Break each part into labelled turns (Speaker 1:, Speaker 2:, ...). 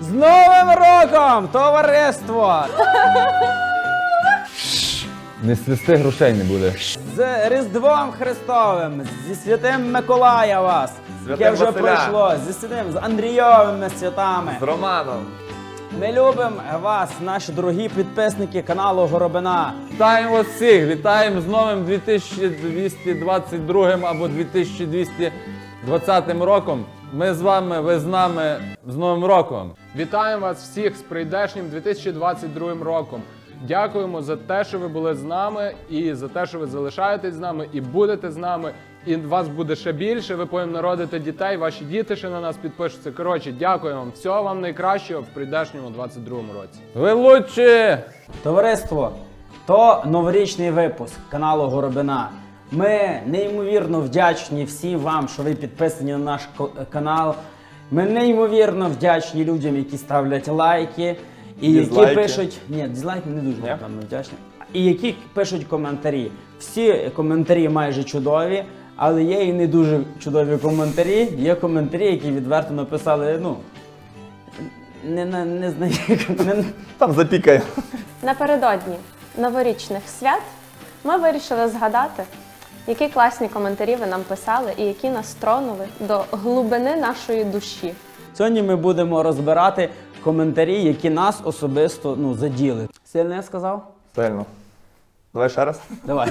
Speaker 1: З Новим роком, товариство!
Speaker 2: Не свисти грошей не буде.
Speaker 1: З Різдвом Христовим, зі святим Миколая вас,
Speaker 3: Святим
Speaker 1: яке вже
Speaker 3: Василя.
Speaker 1: пройшло, зі святим, з Андрійовими святами.
Speaker 3: З Романом.
Speaker 1: Ми любимо вас, наші дорогі підписники каналу Горобина.
Speaker 2: Вітаємо вас всіх! Вітаємо з новим 2222 або 2220 роком. Ми з вами, ви з нами з Новим роком.
Speaker 4: Вітаємо вас всіх з прийдешнім 2022 роком. Дякуємо за те, що ви були з нами, і за те, що ви залишаєтесь з нами і будете з нами. І вас буде ще більше. Ви потім народите дітей, ваші діти ще на нас підпишуться. Коротше, дякую вам. Всього вам найкращого в прийдешньому 22 році.
Speaker 2: Ви лучші!
Speaker 1: Товариство, то новорічний випуск каналу Горобина. Ми неймовірно вдячні всім вам, що ви підписані на наш ко- канал. Ми неймовірно вдячні людям, які ставлять лайки і які пишуть. Ні, дізлайки не дуже там вдячні. І які пишуть коментарі. Всі коментарі майже чудові, але є і не дуже чудові коментарі. Є коментарі, які відверто написали, ну. Не, не, не знаю, не,
Speaker 3: Там запікає.
Speaker 5: Напередодні новорічних свят ми вирішили згадати, які класні коментарі ви нам писали і які нас тронули до глибини нашої душі.
Speaker 1: Сьогодні ми будемо розбирати коментарі, які нас особисто ну, заділи. Сильно я сказав?
Speaker 3: Сильно. Давай ще раз.
Speaker 1: Давай.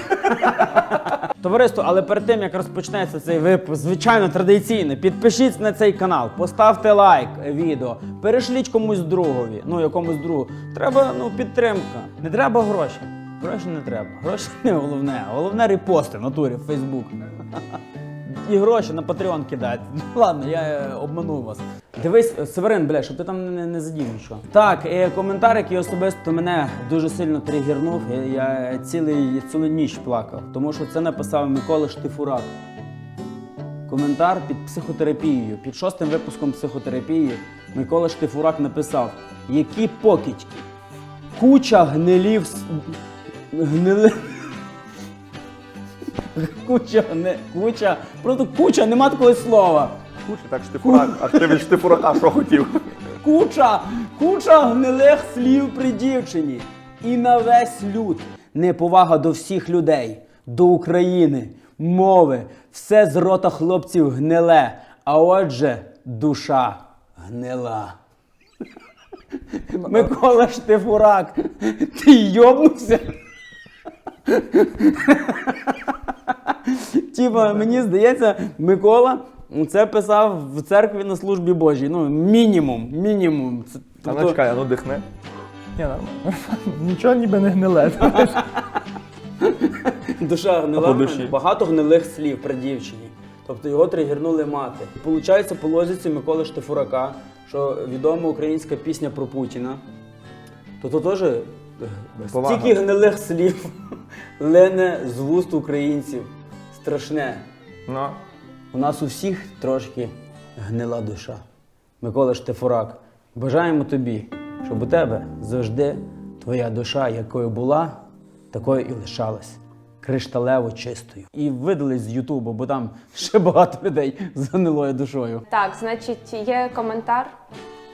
Speaker 1: Товариство, але перед тим як розпочнеться цей випуск, звичайно, традиційно, підпишіться на цей канал, поставте лайк відео, перешліть комусь другові, ну якомусь другу. Треба ну, підтримка. Не треба гроші. Гроші не треба. Гроші не головне. Головне репости в натурі в Фейсбук. І гроші на Patreon кидати. Ну ладно, я е, обманув вас. Дивись, е, Северин, бля, щоб ти там не, не задів нічого. Так, е, коментар, який особисто мене дуже сильно тригернув. Я, я цілий, цілу ніч плакав, тому що це написав Микола Штифурак. Коментар під психотерапією, під шостим випуском психотерапії Микола Штифурак написав: які покидьки, куча гнилів. Гнили. Куча, не куча, просто куча, нема такого слова.
Speaker 3: Куча, так штифурак. А ти від штифурака що хотів?
Speaker 1: Куча, куча гнилих слів при дівчині. І на весь люд. Неповага до всіх людей, до України, мови, все з рота хлопців гниле, а отже, душа гнила. Микола Штифурак, ти йобнувся? Типа, мені здається, Микола це писав в церкві на службі Божій. Ну, мінімум, мінімум. Це,
Speaker 3: А
Speaker 1: тобто-
Speaker 3: ну чекай, а ну дихни. Ні, нормально. Нічого ніби не гниле.
Speaker 1: Душа гнила. Мене. Багато гнилих слів при дівчині. Тобто його тригернули мати. Получається, по лозіці Миколи Штифурака, що відома українська пісня про Путіна. То то теж е,
Speaker 3: Повага.
Speaker 1: стільки гнилих слів лене з вуст українців. Страшне.
Speaker 3: Ну.
Speaker 1: У нас у всіх трошки гнила душа. Микола Штифурак, бажаємо тобі, щоб у тебе завжди твоя душа, якою була, такою і лишалась. Кришталево чистою. І видали з Ютубу, бо там ще багато людей з гнилою душою.
Speaker 5: Так, значить, є коментар,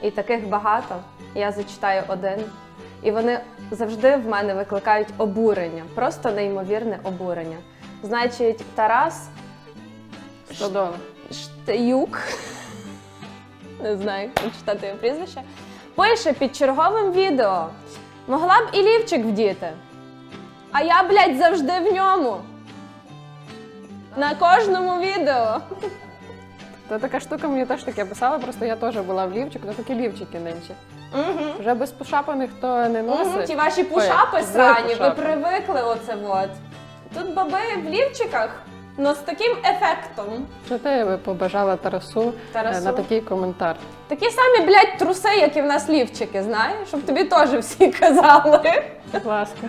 Speaker 5: і таких багато. Я зачитаю один. І вони завжди в мене викликають обурення, просто неймовірне обурення. Значить, Тарас
Speaker 6: Стодола.
Speaker 5: Штеюк, не знаю, як читати його прізвище, пише під черговим відео: могла б і лівчик вдіти. А я, блядь, завжди в ньому. На кожному відео.
Speaker 6: Та така штука мені теж таке писала, просто я теж була в лівчику, то такі лівчики нинче.
Speaker 5: Угу.
Speaker 6: Вже без пушапа ніхто не носить.
Speaker 5: Угу, ті ваші пушапи срані, ви привикли оце от. Тут баби в лівчиках, но з таким ефектом.
Speaker 6: Що ти би побажала Тарасу,
Speaker 5: Тарасу?
Speaker 6: е, на такий коментар?
Speaker 5: Такі самі, блядь, труси, як і в нас лівчики, знаєш, щоб тобі теж всі казали.
Speaker 6: Будь ласка.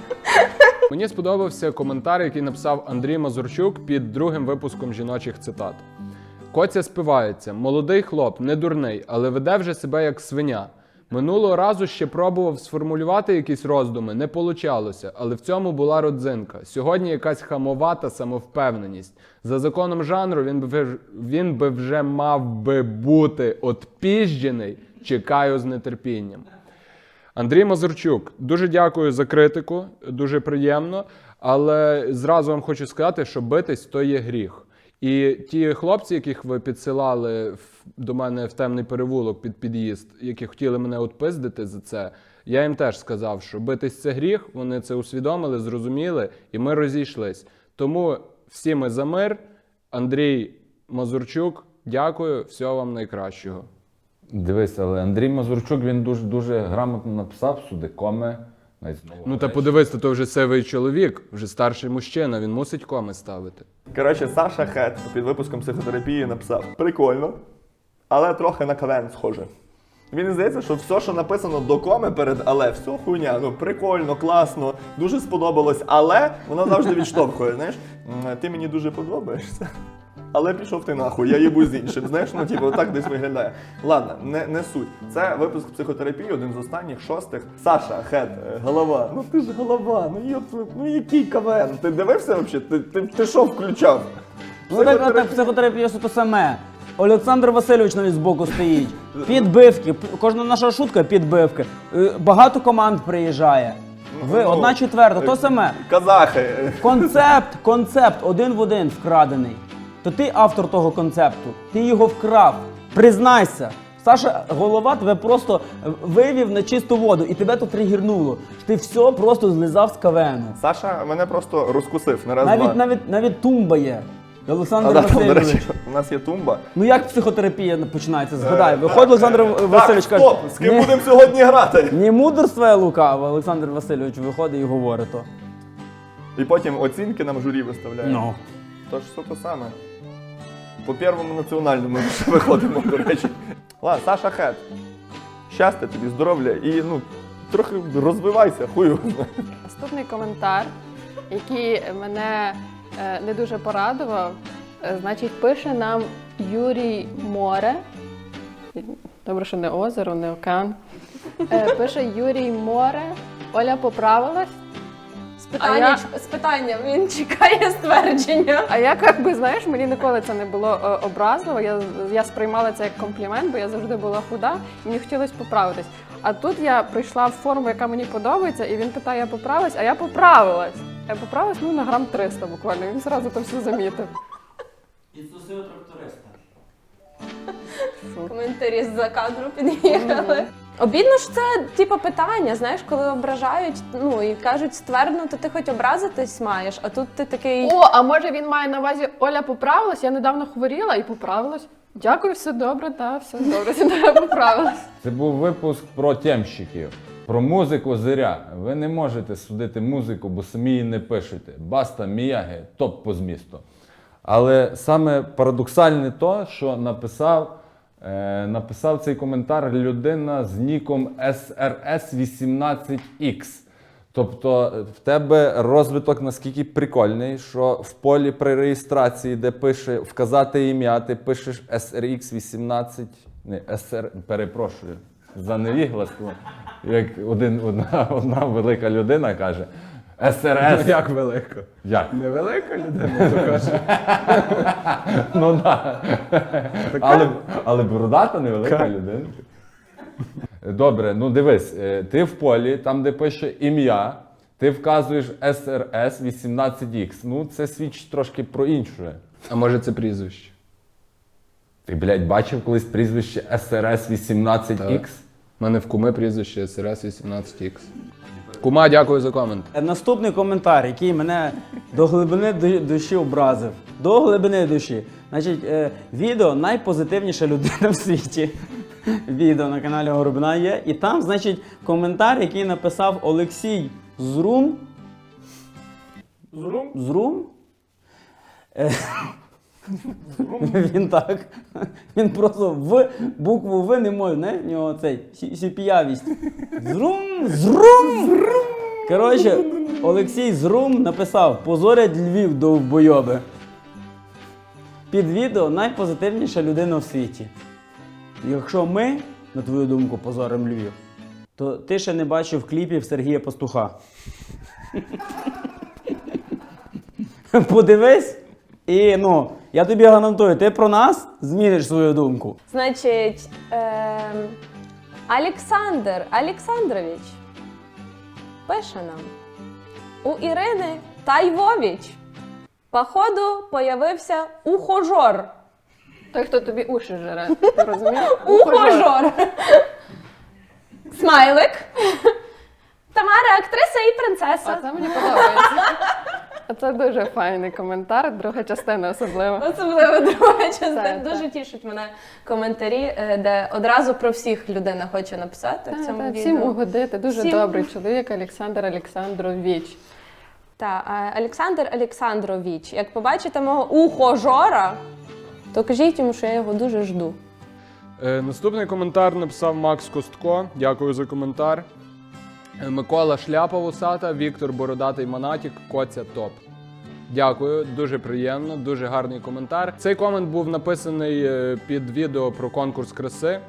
Speaker 4: Мені сподобався коментар, який написав Андрій Мазурчук під другим випуском жіночих цитат. Коця спивається, молодий хлоп, не дурний, але веде вже себе як свиня. Минулого разу ще пробував сформулювати якісь роздуми, не получалося, але в цьому була родзинка. Сьогодні якась хамовата самовпевненість. За законом жанру він би, він би вже мав би бути отпіжджений. Чекаю з нетерпінням. Андрій Мазурчук, дуже дякую за критику, дуже приємно. Але зразу вам хочу сказати, що битись то є гріх. І ті хлопці, яких ви підсилали до мене в темний перевулок під під'їзд, які хотіли мене отпиздити за це, я їм теж сказав, що битись це гріх, вони це усвідомили, зрозуміли, і ми розійшлись. Тому всі ми за мир. Андрій Мазурчук, дякую, всього вам найкращого.
Speaker 2: Дивись, але Андрій Мазурчук він дуже дуже грамотно написав сюди коми. навіть
Speaker 4: Ну та подивись, то, то вже сивий чоловік, вже старший мужчина, він мусить коми ставити.
Speaker 3: Коротше, Саша Хет під випуском психотерапії написав: прикольно, але трохи на КВН схоже. Він здається, що все, що написано до коми перед але, все хуйня. Ну прикольно, класно, дуже сподобалось, але воно завжди відштовхує. Знаєш, ти мені дуже подобаєшся. Але пішов ти нахуй, я їбу з іншим. Знаєш, ну типу, так десь виглядає. Ладно, не, не суть. Це випуск психотерапії, один з останніх шостих. Саша, хет, е, голова. Ну ти ж голова, ну йоп, ну який КВН? Ти дивився взагалі? Ти, ти, ти що включав?
Speaker 1: Ну так, психотерапія все те саме. Олександр Васильович навіть збоку стоїть. Підбивки. Кожна наша шутка підбивки. Е, Багато команд приїжджає. Ви
Speaker 3: Ну,
Speaker 1: одна четверта, то саме.
Speaker 3: Казахи. е,
Speaker 1: Концепт, концепт один в один вкрадений. То ти автор того концепту, ти його вкрав. Признайся. Саша голова тебе просто вивів на чисту воду, і тебе тут тригірнуло. Ти все просто злизав з кавену.
Speaker 3: Саша мене просто розкусив на раз
Speaker 1: Навіть
Speaker 3: два.
Speaker 1: навіть навіть тумба є. Олександр
Speaker 3: А, да, там, до
Speaker 1: Васильович.
Speaker 3: речі, у нас є тумба.
Speaker 1: Ну як психотерапія починається? Згадай,
Speaker 3: Е,
Speaker 1: виходить Олександр Васильович
Speaker 3: так,
Speaker 1: каже.
Speaker 3: стоп, з ким
Speaker 1: «Ні,
Speaker 3: будемо сьогодні грати?
Speaker 1: Ні мудрство лукаве, Олександр Васильович виходить і говорить то.
Speaker 3: І потім оцінки нам журі виставляє.
Speaker 1: Ну.
Speaker 3: Тож все те саме. По первому національному виходимо, до речі. Ладно, Саша Хет. Щастя тобі, здоров'я і ну, трохи розвивайся, хую.
Speaker 6: Наступний коментар, який мене е, не дуже порадував, е, значить, пише нам Юрій Море. Добре, що не озеро, не океан. Е, Пише Юрій Море. Оля поправилась. А
Speaker 5: питанням, з питанням він чекає ствердження.
Speaker 6: А я як би знаєш, мені ніколи це не було е, образливо. Я, я сприймала це як комплімент, бо я завжди була худа, і мені хотілося поправитись. А тут я прийшла в форму, яка мені подобається, і він питає, я поправилась, а я поправилась. Я поправилась ну, на грам 300 буквально. Він зразу то все замітив.
Speaker 5: Коментарі з-за кадру під'їхали. Обідно ж це типу питання, знаєш, коли ображають, ну і кажуть ствердно, то ти хоч образитись маєш, а тут ти такий.
Speaker 6: О, а може він має на увазі Оля поправилась? Я недавно хворіла і поправилась. Дякую, все добре, так, все добре, все добре, поправилась.
Speaker 2: Це був випуск про тємщиків. Про музику зиря. Ви не можете судити музику, бо самі її не пишете. Баста, міяги, топ по змісту. Але саме парадоксальне то, що написав, написав цей коментар людина з ніком SRS18X. Тобто е, в тебе розвиток наскільки прикольний, що в полі при реєстрації, де пише вказати ім'я, ти пишеш SRX18, не SR, перепрошую за невігластво, як один, одна, одна велика людина каже. СРС.
Speaker 4: Як велико.
Speaker 2: Як?
Speaker 4: Невелика людина, то каже.
Speaker 2: Ну так. Але, але бородата невелика людина. Добре, ну дивись, е, ти в полі, там, де пише ім'я, ти вказуєш SRS 18X. Ну, це свідчить трошки про інше.
Speaker 4: А може це прізвище?
Speaker 2: Ти, блядь, бачив колись прізвище SRS 18X?
Speaker 4: У мене в куми прізвище SRS 18X. Кума, дякую за комент.
Speaker 1: Е, Наступний коментар, який мене до глибини душі образив. До глибини душі. Значить, е, відео найпозитивніша людина в світі. Відео на каналі Горобина є. І там, значить, коментар, який написав Олексій Зрум.
Speaker 3: Зрум?
Speaker 1: Зрум? Він так. Він просто в букву В не може, знаєш, в нього цей сі- сіпіявість. Зрум, зрум. Коротше, Олексій Зрум написав: позорять Львів довбойоби. Під відео найпозитивніша людина в світі. Якщо ми на твою думку, позорим Львів, то ти ще не бачив кліпів Сергія Пастуха. Подивись, і ну, я тобі гарантую, ти про нас зміниш свою думку.
Speaker 5: Значить, ем, Олександр Олександрович пише нам. У Ірини Тайвович, походу, появився ухожор.
Speaker 6: Той, хто тобі уші жере. Ти розумієш?
Speaker 5: Ухожор. Смайлик. Тамара, актриса і
Speaker 6: А
Speaker 5: принцеса.
Speaker 6: це мені подобається. А Це дуже файний коментар, друга частина особливо.
Speaker 5: Особливо друга частина.
Speaker 6: Так,
Speaker 5: Дуже
Speaker 6: так.
Speaker 5: тішить мене коментарі, е, де одразу про всіх людина хоче написати в
Speaker 6: Та,
Speaker 5: цьому
Speaker 6: та,
Speaker 5: відео.
Speaker 6: Всім угодити. Дуже
Speaker 5: Всім.
Speaker 6: добрий чоловік Олександр Олександрович.
Speaker 5: Так, Олександр Олександрович, як побачите мого ухожора, то кажіть йому, що я його дуже жду.
Speaker 4: Е, наступний коментар написав Макс Костко. Дякую за коментар. Е, Микола Шляпа Вусата, Віктор Бородатий Монатік, Коця Топ. Дякую, дуже приємно, дуже гарний коментар. Цей комент був написаний е, під відео про конкурс краси.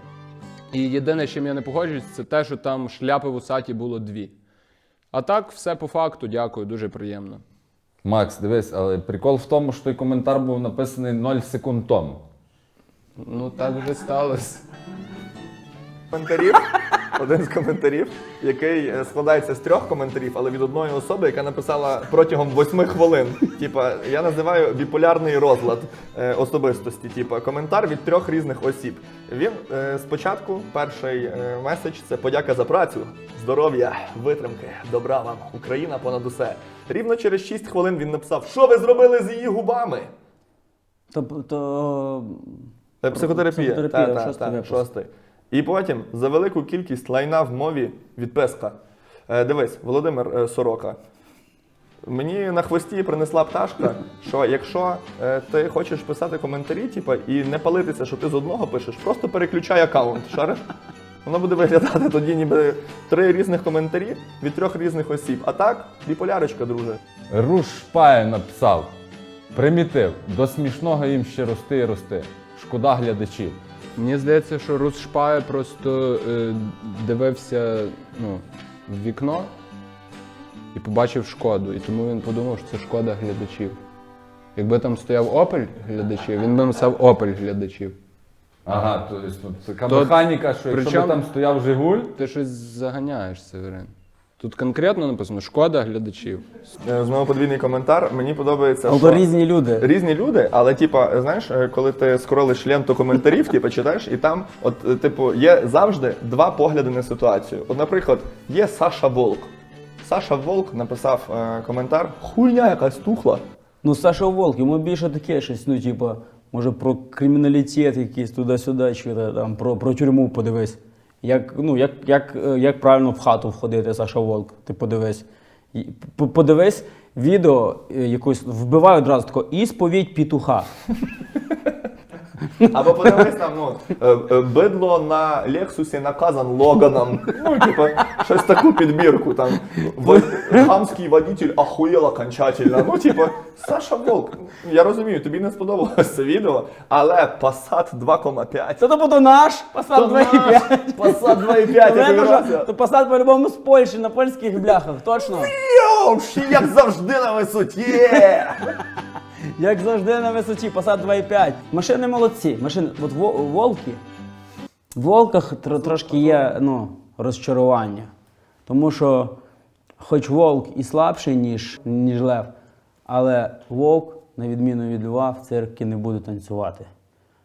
Speaker 4: І єдине, з чим я не погоджуюсь, це те, що там шляпи вусаті було дві. А так, все по факту, дякую, дуже приємно.
Speaker 2: Макс, дивись, але прикол в тому, що той коментар був написаний 0 секунд тому.
Speaker 4: Ну так вже сталося.
Speaker 3: коментарів. Один з коментарів, який е, складається з трьох коментарів, але від одної особи, яка написала протягом восьми хвилин. Типа, я називаю біполярний розлад е, особистості. Типа, коментар від трьох різних осіб. Він е, спочатку, перший меседж це подяка за працю, здоров'я, витримки, добра вам, Україна понад усе. Рівно через 6 хвилин він написав: Що ви зробили з її губами?
Speaker 1: Тобто.
Speaker 3: Психотерапія.
Speaker 1: Психотерапія,
Speaker 3: Та, та,
Speaker 1: шостий
Speaker 3: та, шостий. І потім за велику кількість лайна в мові відписка. Е, дивись, Володимир е, Сорока. Мені на хвості принесла пташка, що якщо е, ти хочеш писати коментарі, типа, і не палитися, що ти з одного пишеш, просто переключай аккаунт. Шариш? Воно буде виглядати тоді, ніби три різних коментарі від трьох різних осіб. А так, біполярочка, друже.
Speaker 2: Руш Шпає написав: Примітив, до смішного їм ще рости і рости. Шкода глядачів.
Speaker 4: Мені здається, що Рус Шпає просто е, дивився ну, в вікно і побачив шкоду. І тому він подумав, що це шкода глядачів. Якби там стояв Опель глядачів, він би написав Опель глядачів.
Speaker 2: Ага, то є така
Speaker 4: То-
Speaker 2: механіка, що якщо
Speaker 4: причому-
Speaker 2: би там стояв Жигуль,
Speaker 4: Ти щось заганяєш, Северин. Тут конкретно написано шкода глядачів.
Speaker 3: Е, Знову подвійний коментар. Мені подобається.
Speaker 1: Але
Speaker 3: що...
Speaker 1: різні люди.
Speaker 3: Різні люди, але типа, знаєш, е, коли ти скролиш ленту коментарів, типа читаєш, і там, от, е, типу, є завжди два погляди на ситуацію. От, наприклад, є Саша Волк. Саша Волк написав е, коментар: хуйня якась тухла.
Speaker 1: Ну, Саша Волк, йому більше таке щось, ну, типа, може, про криміналітет якийсь туди-сюди, чи та, там про, про тюрму подивись. Як, ну, як, як, е, як правильно в хату входити, Саша Волк, ти подивись. Подивись відео е, якось, вбивай одразу тако, ісповідь пітуха.
Speaker 3: Або подивись там, ну, е, е, бидло на Лексусі наказан Логаном. Ну, типа, щось таку підбірку там. Хамський водитель ахуєл окончательно. Ну, типа, Саша Волк. Я розумію, тобі не сподобалось це відео, але Passat 2,5.
Speaker 1: Це тобто наш Passat 2,5.
Speaker 3: Passat 2,5, я тобі
Speaker 1: Видно,
Speaker 3: разі.
Speaker 1: що то Passat по-любому з Польщі на польських бляхах, точно.
Speaker 3: Йоу, ще як завжди на висоті.
Speaker 1: Як завжди на висоті, Passat 2,5. Машини молодці. Машини, от волки. В волках тро- трошки є ну, розчарування. Тому що, хоч вовк і слабший, ніж, ніж лев, але вовк, на відміну від льва, в цирку не буде танцювати.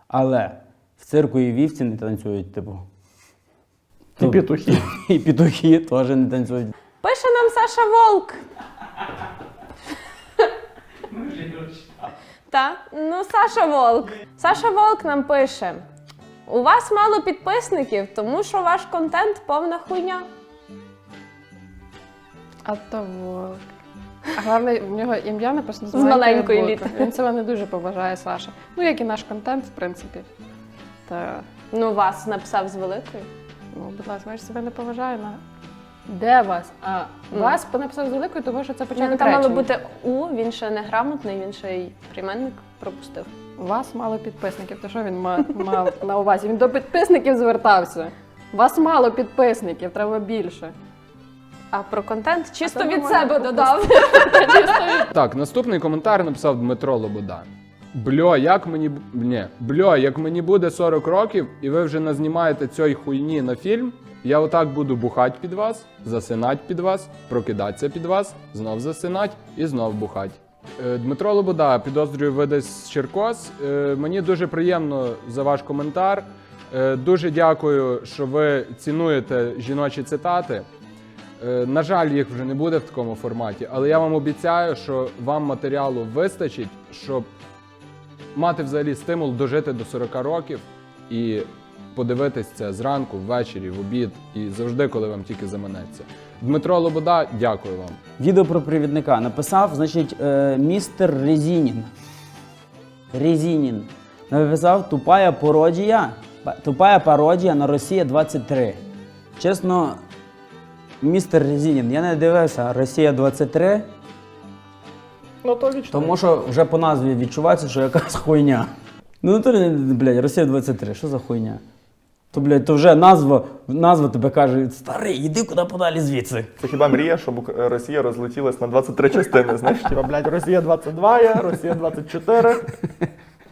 Speaker 1: Але в цирку і вівці не танцюють, типу. І петухи. І петухи теж не танцюють.
Speaker 5: Пише нам Саша Волк. Та, ну Саша Волк. Саша Волк нам пише: у вас мало підписників, тому що ваш контент повна хуйня.
Speaker 6: А то волк. А головне, в нього ім'я написано з,
Speaker 5: З маленької літери.
Speaker 6: Він себе не дуже поважає, Саша. Ну, як і наш контент, в принципі. Та,
Speaker 5: Ну, вас написав з великої.
Speaker 6: ну, будь ласка, я ж себе не поважаю на. Де вас? А, вас написав з великою, тому що це
Speaker 5: Ну,
Speaker 6: початок
Speaker 5: там мало
Speaker 6: речення.
Speaker 5: бути У, він ще не грамотний, він ще й прийменник пропустив.
Speaker 6: Вас мало підписників. То що він ма- мав на увазі? Він до підписників звертався. Вас мало підписників, треба більше.
Speaker 5: А про контент чисто від себе додав.
Speaker 4: Так, наступний коментар написав Дмитро Лобода. Бльо, як мені б- ні, бльо, як мені буде 40 років, і ви вже назнімаєте цієї хуйні на фільм, я отак буду бухать під вас, засинать під вас, прокидатися під вас, знов засинать і знов бухать. Е, Дмитро Лобода, підозрюю, ви десь з Черкос. Е, Мені дуже приємно за ваш коментар. Е, Дуже дякую, що ви цінуєте жіночі цитати. На жаль, їх вже не буде в такому форматі, але я вам обіцяю, що вам матеріалу вистачить, щоб мати взагалі стимул дожити до 40 років і подивитись це зранку, ввечері, в обід і завжди, коли вам тільки заманеться. Дмитро Лобода, дякую вам.
Speaker 1: Відео про провідника написав, значить, е, містер Резінін. Резінін. Написав тупая пародія. Тупая пародія на Росія 23. Чесно, містер Резінін, я не дивився Росія 23,
Speaker 3: Ну то вічно.
Speaker 1: тому що вже по назві відчувається, що якась хуйня. Ну, то, блядь, Росія 23, що за хуйня? То, блядь, то вже назва, назва тебе каже, старий, іди куди подалі звідси.
Speaker 3: Це хіба мрія, щоб Росія розлетілась на 23 частини, знаєш? Типа, блядь, Росія 22 є, Росія 24,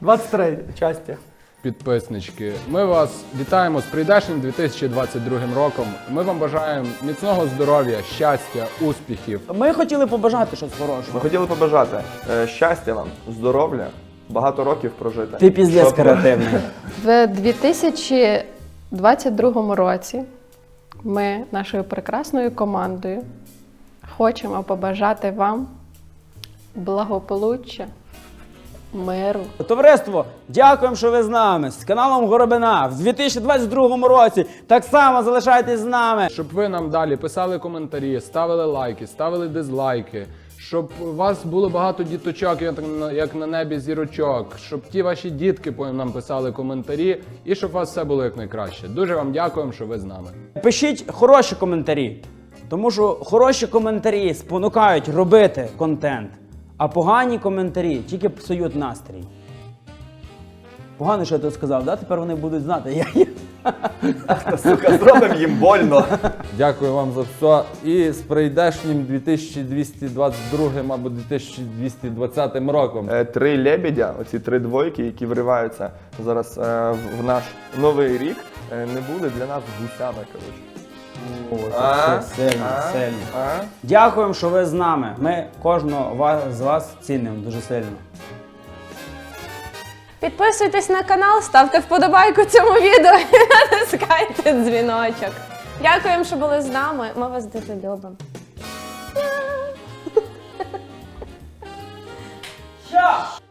Speaker 3: 23 часті.
Speaker 4: Підписнички, ми вас вітаємо з прийдешнім 2022 роком. Ми вам бажаємо міцного здоров'я, щастя, успіхів.
Speaker 1: Ми хотіли побажати щось хорошого.
Speaker 3: Ми хотіли побажати е, щастя вам, здоров'я, багато років прожити.
Speaker 1: Ти піздець
Speaker 3: Щоб-
Speaker 1: креативний.
Speaker 6: В 2022 році ми нашою прекрасною командою хочемо побажати вам благополуччя, миру.
Speaker 1: Товариство, дякуємо, що ви з нами. З каналом Горобина в 2022 році так само залишайтесь з нами.
Speaker 4: Щоб ви нам далі писали коментарі, ставили лайки, ставили дизлайки, щоб у вас було багато діточок, як на, небі зірочок, щоб ті ваші дітки нам писали коментарі, і щоб у вас все було якнайкраще. Дуже вам дякуємо, що ви з нами.
Speaker 1: Пишіть хороші коментарі, тому що хороші коментарі спонукають робити контент, а погані коментарі тільки псують настрій. Погано, що я тут сказав, да? тепер вони будуть знати. Я.
Speaker 3: Сука, зробимо їм больно.
Speaker 2: Дякую вам за все. І з прийдешнім 2222 або 2220 роком.
Speaker 3: Е, Три лебедя, оці три двойки, які вриваються зараз е, в- в наш новий рік, е, не буде для нас гусями, коротше. А?
Speaker 1: Це сильно,
Speaker 3: А?
Speaker 1: сильно.
Speaker 3: А?
Speaker 1: Дякуємо, що ви з нами. Ми кожного ва- з вас цінуємо дуже сильно.
Speaker 5: Підписуйтесь на канал, ставте вподобайку цьому відео і натискайте дзвіночок. Дякуємо, що були з нами. Ми вас дуже любимо.
Speaker 1: Ща!